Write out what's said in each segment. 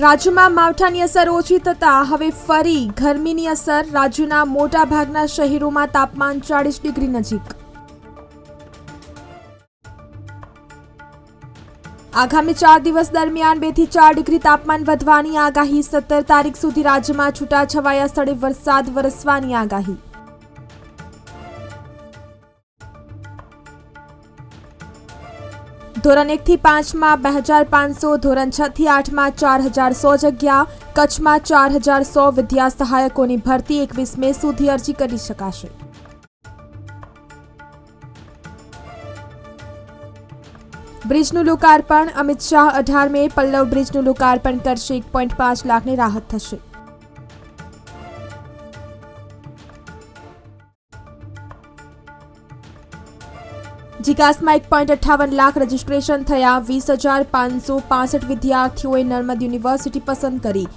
રાજ્યમાં માવઠાની અસર ઓછી થતાં હવે ફરી ગરમીની અસર. રાજ્યના મોટાભાગના શહેરોમાં તાપમાન ચાળીસ ડિગ્રી નજીક. આગામી ચાર દિવસ દરમિયાન બેથી ચાર ડિગ્રી તાપમાન વધવાની આગાહી. સત્તર તારીખ સુધી રાજ્યમાં છૂટાછવાયા સ્થળે વરસાદ વરસવાની આગાહી. ધોરણ એકથી પાંચમાં, બે હજાર પાંચસો, ધોરણ છ થી આઠમાં ચાર હજાર સો જગ્યા, કચ્છમાં ચાર હજાર સો વિદ્યા સહાયકોની ભરતી એકવીસ મે સુધી અરજી કરી શકાશે. બ્રિજનું લોકાર્પણ, અમિત શાહ અઢાર મે પલ્લવ બ્રિજનું લોકાર્પણ કરશે એક પોઈન્ટ પાંચ લાખની રાહત થશે. જીકાસમાં એક પોઈન્ટ અઠ્ઠાવન લાખ રજીસ્ટ્રેશન થયા. વીસ હજાર પાંચસો પાસઠ વિદ્યાર્થીઓએ નર્મદ યુનિવર્સિટી પસંદ કરી.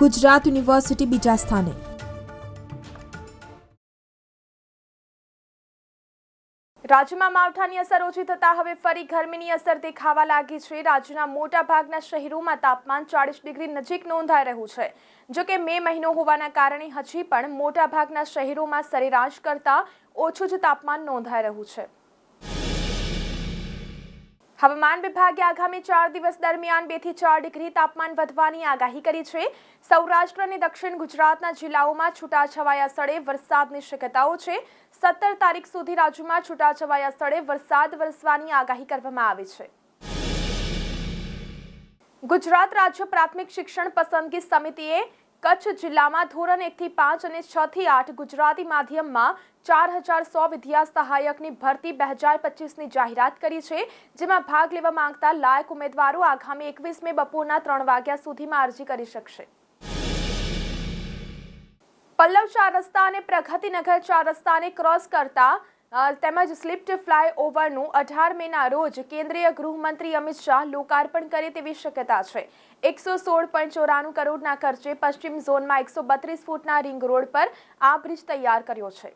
ગુજરાત યુનિવર્સિટી બીજા સ્થાને. રાજ્યમાં માવઠાની અસર ઓછી થતાં હવે ફરી ગરમીની અસર દેખાવા લાગી છે. રાજ્યના મોટા ભાગના શહેરોમાં તાપમાન ચાળીસ ડિગ્રી નજીક નોંધાઈ રહ્યું છે. જો કે મે મહિનો હોવાના કારણે હજી પણ મોટા ભાગના શહેરોમાં સરેરાશ કરતાં ઓછું જ તાપમાન નોંધાઈ રહ્યું છે. હવામાન વિભાગે આગામી ચાર દિવસ દરમિયાન બેથી ચાર ડિગ્રી તાપમાન વધવાની આગાહી કરી છે. સૌરાષ્ટ્ર અને દક્ષિણ ગુજરાતના જિલ્લાઓમાં છૂટાછવાયા સ્થળે વરસાદની શક્યતાઓ છે. સત્તર તારીખ સુધી રાજ્યમાં છૂટાછવાયા સ્થળે વરસાદ વરસવાની આગાહી કરવામાં આવી છે. ગુજરાત રાજ્ય પ્રાથમિક શિક્ષણ પસંદગી સમિતિએ કચ્છ જિલ્લામાં ધોરણ એકથી પાંચ અને છ થી આઠ ગુજરાતી માધ્યમમાં ચાર હજાર સો વિદ્યા સહાયકની ભરતી બે હજાર પચીસની જાહેરાત કરી છે, જેમાં ભાગ લેવા માંગતા લાયક ઉમેદવારો આગામી એકવીસ મે બપોરના ત્રણ વાગ્યા સુધીમાં અરજી કરી શકશે. પલ્લવ ચાર રસ્તા અને પ્રગતિનગર ચાર રસ્તાને ક્રોસ કરતા તેમજ સ્લિપ્ટ ફ્લાય ઓવરનું અઢાર મેના રોજ કેન્દ્રીય ગૃહમંત્રી અમિત શાહ લોકાર્પણ કરે તેવી શક્યતા છે. એકસો સોળ પોઈન્ટ ચોરાણું કરોડના ખર્ચે પશ્ચિમ ઝોનમાં એકસો બત્રીસ ફૂટના રિંગ રોડ પર આ બ્રિજ તૈયાર કર્યો છે.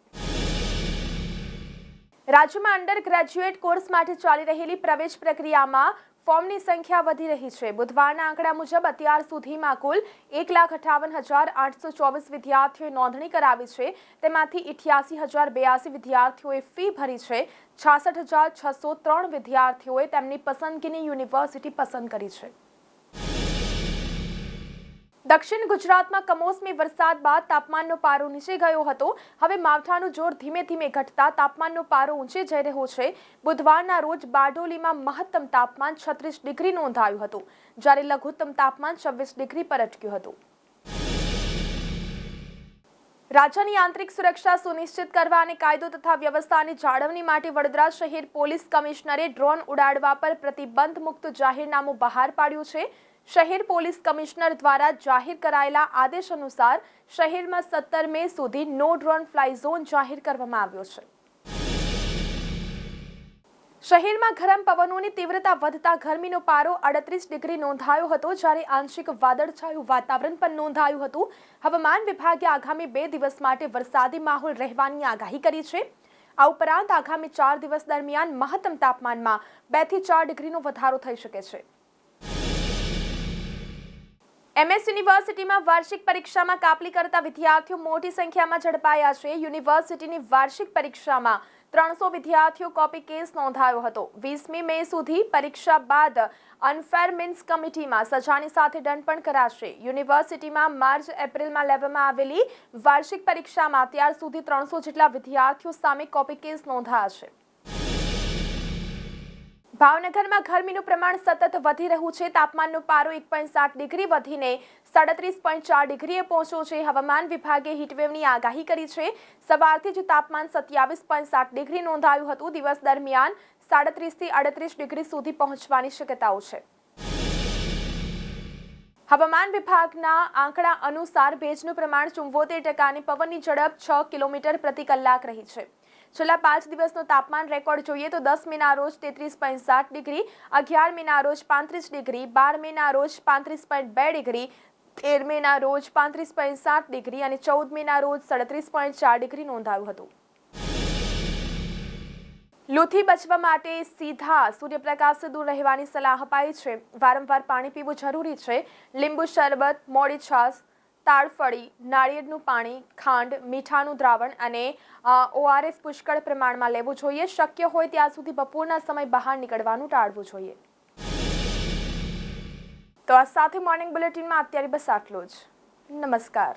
રાજ્યમાં અંડર ગ્રેજ્યુએટ કોર્સ માટે ચાલી રહેલી પ્રવેશ પ્રક્રિયામાં ફોર્મની સંખ્યા વધી રહી છે. બુધવારના આંકડા મુજબ અત્યાર સુધીમાં કુલ એક લાખ અઠાવન હજાર આઠસો ચોવીસ વિદ્યાર્થીઓએ નોંધણી કરાવી છે. તેમાંથી ઇઠ્યાસી હજાર બ્યાસી વિદ્યાર્થીઓએ ફી ભરી છે. છાસઠ હજાર છસો ત્રણ વિદ્યાર્થીઓએ તેમની પસંદગીની યુનિવર્સિટી પસંદ કરી છે. દક્ષિણ ગુજરાતમાં કમોસમી વરસાદ બાદ તાપમાનનો પારો નીચે ગયો હતો. હવે માવઠાનું જોર ધીમે ધીમે ઘટતા તાપમાનનો પારો ઊંચે જઈ રહ્યો છે. બુધવારના રોજ બારડોલીમાં મહત્તમ તાપમાન છત્રીસ ડિગ્રી નોંધાયું હતું. જ્યારે લઘુત્તમ તાપમાન છવ્વીસ ડિગ્રી પર અટક્યું હતું. રાજ્યની આંતરિક સુરક્ષા સુનિશ્ચિત કરવા અને કાયદો તથા વ્યવસ્થાની જાળવણી માટે વડોદરા શહેર પોલીસ કમિશનરે ડ્રોન ઉડાડવા પર પ્રતિબંધ મુક્ત જાહેરનામું બહાર પાડ્યું છે. શહેર પોલીસ કમિશનર દ્વારા જાહેર કરાયેલા આદેશ અનુસાર શહેરમાં સત્તર મે સુધી નો ડ્રોન ફ્લાય ઝોન જાહેર કરવામાં આવ્યો છે. શહેરમાં ગરમ પવનોની તીવ્રતા વધતા ગરમીનો પારો અડત્રીસ ડિગ્રી નોંધાયો હતો જ્યારે આંશિક વાદળછાયું વાતાવરણ પણ નોંધાયું હતું. હવામાન વિભાગે આગામી બે દિવસ માટે વરસાદી માહોલ રહેવાની આગાહી કરી છે. આ ઉપરાંત આગામી ચાર દિવસ દરમિયાન મહત્તમ તાપમાનમાં બેથી ચાર ડિગ્રીનો વધારો થઈ શકે છે. એમએસ યુનિવર્સિટીમાં વાર્ષિક પરીક્ષામાં કાપલી કરતા વિદ્યાર્થીઓ મોટી સંખ્યામાં ઝડપાયા છે. યુનિવર્સિટીની વાર્ષિક પરીક્ષામાં ત્રણસો વિદ્યાર્થીઓ કોપી કેસ નોંધાયો હતો. વીસમી મે સુધી પરીક્ષા બાદ અનફેર મિન્સ કમિટીમાં સજાની સાથે દંડ પણ કરાશે. યુનિવર્સિટીમાં માર્ચ, એપ્રિલમાં લેવામાં આવેલી વાર્ષિક પરીક્ષામાં અત્યાર સુધી ત્રણસો જેટલા વિદ્યાર્થીઓ સામે કોપી કેસ નોંધાયા છે. ભાવનગરમાં ગરમીનું પ્રમાણ સતત વધી રહ્યું છે. તાપમાનનો પારો એક પોઈન્ટ સાત ડિગ્રી વધીને સાડત્રીસ પોઈન્ટ ચાર ડિગ્રીએ પહોંચ્યો છે. હવામાન વિભાગે હીટવેવની આગાહી કરી છે. સવારથી જ તાપમાન સત્યાવીસ પોઈન્ટ સાત ડિગ્રી નોંધાયું હતું. દિવસ દરમિયાન સાડત્રીસથી અડત્રીસ ડિગ્રી સુધી પહોંચવાની શક્યતાઓ છે. હવામાન વિભાગના આંકડા અનુસાર ભેજનું પ્રમાણ ચુંવોતેર ટકાની પવનની ઝડપ છ કિલોમીટર પ્રતિ કલાક રહી છે. છેલ્લા પાંચ દિવસનું તાપમાન રેકોર્ડ જોઈએ તો દસ મેના રોજ તેત્રીસ પોઈન્ટ સાત ડિગ્રી, અગિયાર મેના રોજ પાંત્રીસ ડિગ્રી, બાર મેના રોજ પાંત્રીસ પોઈન્ટ બે ડિગ્રી, તેર મેના રોજ પાંત્રીસ પોઈન્ટ સાત ડિગ્રી અને ચૌદ મેના રોજ સડત્રીસ પોઈન્ટ ચાર ડિગ્રી નોંધાયું હતું. લૂથી બચવા માટે સીધા સૂર્યપ્રકાશથી દૂર રહેવાની સલાહ અપાઈ છે. વારંવાર પાણી પીવું જરૂરી છે. લીંબુ શરબત, મોડી છાશ તાળફળી નાળિયેરનું પાણી, ખાંડ, મીઠાનું દ્રાવણ અને ઓઆરએસ પુષ્કળ પ્રમાણમાં લેવું જોઈએ. શક્ય હોય ત્યાં સુધી બપોરના સમય બહાર નીકળવાનું ટાળવું જોઈએ. તો આ સાથે મોર્નિંગ બુલેટિનમાં અત્યારે બસ આટલું જ. નમસ્કાર.